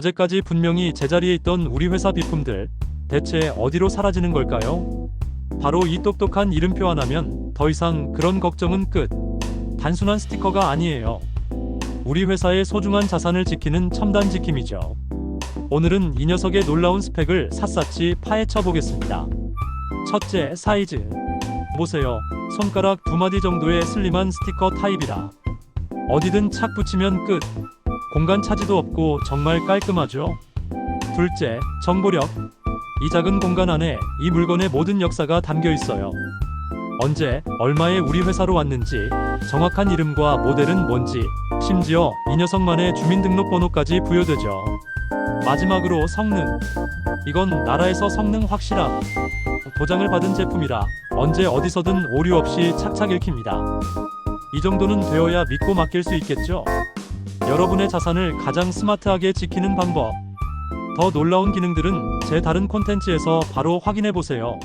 어제까지 분명히 제자리에 있던 우리 회사 비품들 대체 어디로 사라지는 걸까요? 바로 이 똑똑한 이름표 하나면 더 이상 그런 걱정은 끝. 단순한 스티커가 아니에요. 우리 회사의 소중한 자산을 지키는 첨단 지킴이죠. 오늘은 이 녀석의 놀라운 스펙을 샅샅이 파헤쳐 보겠습니다. 첫째, 사이즈. 보세요. 손가락 두 마디 정도의 슬림한 스티커 타입이라 어디든 착 붙이면 끝. 공간 차지도 없고 정말 깔끔하죠. 둘째, 정보력. 이 작은 공간 안에 이 물건의 모든 역사가 담겨 있어요. 언제, 얼마에 우리 회사로 왔는지, 정확한 이름과 모델은 뭔지, 심지어 이 녀석만의 주민등록번호까지 부여되죠. 마지막으로 성능. 이건 나라에서 성능 확실함. 도장을 받은 제품이라 언제 어디서든 오류 없이 착착 읽힙니다. 이 정도는 되어야 믿고 맡길 수 있겠죠? 여러분의 자산을 가장 스마트하게 지키는 방법. 더 놀라운 기능들은 제 다른 콘텐츠에서 바로 확인해 보세요.